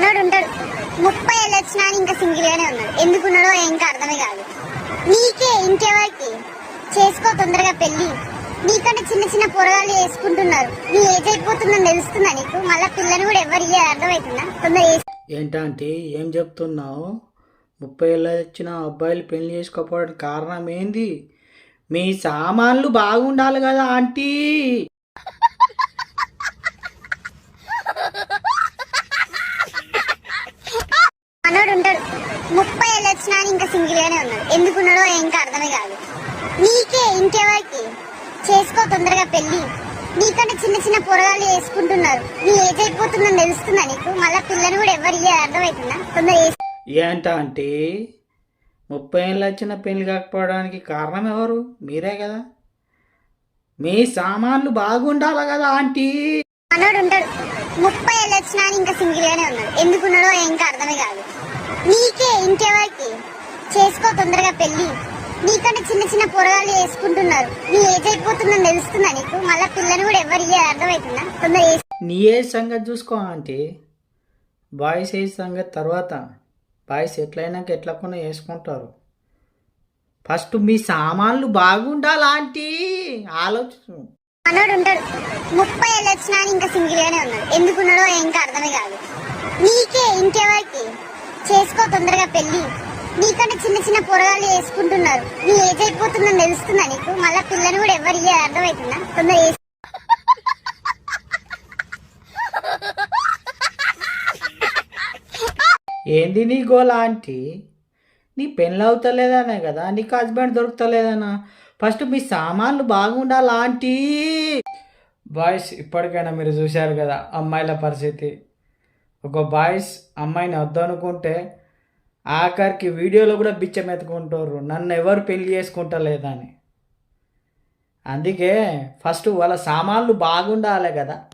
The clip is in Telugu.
మనోడు ఉంటాడు. ముప్పై ఏళ్ళు వచ్చినా ఇంకా సింగిల్ గానే ఉన్నాడు. ఎందుకున్నాడో ఇంకా అర్థమే కాదు. నీకే ఇంకెవరికి? చేసుకో తొందరగా పెళ్ళి నీకంటే చిన్న చిన్న పొరగాళ్ళు చేసుకుంటున్నారు. నీ ఏజ్ అయిపోతుందని తెలుస్తుందా నీకు? మళ్ళీ పిల్లని కూడా ఎవరు ఇయ్యారు? అర్థమవుతుందా? తొందర. ఏంటంటే ఏం చెప్తున్నావు? ముప్పై ఏళ్ళ వచ్చిన అబ్బాయిలు పెళ్ళి చేసుకోకపోవడానికి కారణం ఏంది? మీ సామాన్లు బాగుండాలి కదా ఆంటీ మనోడు ఉంటాడు ముప్పై ఏళ్ళు వచ్చినా ఇంకా సింగిల్ గానే ఉన్నాడు. ఎందుకున్నాడో ఇంకా అర్థమే కాదు. నీకే ఇంకెవరికి? చేసుకో తొందరగా పెళ్ళి నీకంటే చిన్న చిన్న పొరగాళ్ళు చేసుకుంటున్నారు. నీ ఏజ్ అయిపోతుందని తెలుస్తుందా నీకు? మళ్ళీ పిల్లని కూడా ఎవరు ఇయ్యారు? అర్థమవుతుందా? తొందర చేసుకో. ఏంటంటే ముప్పై ఏళ్ళు వచ్చిన పెళ్ళి కాకపోవడానికి కారణం ఎవరు? మీరే కదా. మీ సామాన్లు బాగుండాలి కదా ఆంటీ. మనోడు ఉంటాడు. ముప్పై ఏళ్ళు వచ్చినా ఇంకా సింగిల్ గానే ఉన్నాడు. ఎందుకున్నాడో ఇంకా అర్థమే కాదు. నీకే ఇంకెవరికి? చేసుకో తొందరగా పెళ్ళి నీకంటే చిన్న చిన్న పొరగాళ్ళు చేసుకుంటున్నారు. నీ ఏజ్ అయిపోతుందని తెలుస్తుందా నీకు? మళ్ళీ పిల్లని కూడా ఎవరు ఇయ్యారు? అర్థమవుతుందా? తొందర. నీ ఏ సంగతి చూసుకో ఆంటీ. బాయ్స్ ఏ సంగతి తర్వాత. బాయ్స్ ఎట్లయినాక ఎట్లకుండా వేసుకుంటారు ఫస్ట్ మీ సామాన్లు బాగుండాలి ఆంటీ. ఆలోచన మనోడు ఉంటాడు. ముప్పై ఏళ్ళు వచ్చినా ఇంకా సింగిల్ గానే ఉన్నాడు. ఎందుకున్నాడో ఇంకా అర్థమే కాదు. నీకే ఇంకెవరికి? చేసుకో తొందరగా పెళ్ళి నీకంటే చిన్న చిన్న పొరగాళ్ళు చేసుకుంటున్నారు నీ ఏజ్ అయిపోతుందని తెలుస్తుందా నీకు? మళ్ళీ పిల్లని కూడా ఎవరు ఇయ్యారు? అర్థమవుతుందా తొందర. ఏంది నీ గోల ఆంటీ? నీ పెళ్ళి అవుతలేదనే కదా? నీకు హస్బెండ్ దొరుకుతలేదనా? ఫస్ట్ మీ సామాన్లు బాగుండాలి ఆంటీ? బాయ్స్ ఇప్పటికైనా మీరు చూశారు కదా అమ్మాయిల పరిస్థితి. ఒక బాయ్స్ అమ్మాయిని వద్దనుకుంటే ఆఖరికి వీడియోలో కూడా బిచ్చం ఎత్తుకుంటారు. నన్ను ఎవరు పెళ్ళి చేసుకుంటలేదని. అందుకే ఫస్ట్ వాళ్ళ సామాన్లు బాగుండాలి కదా.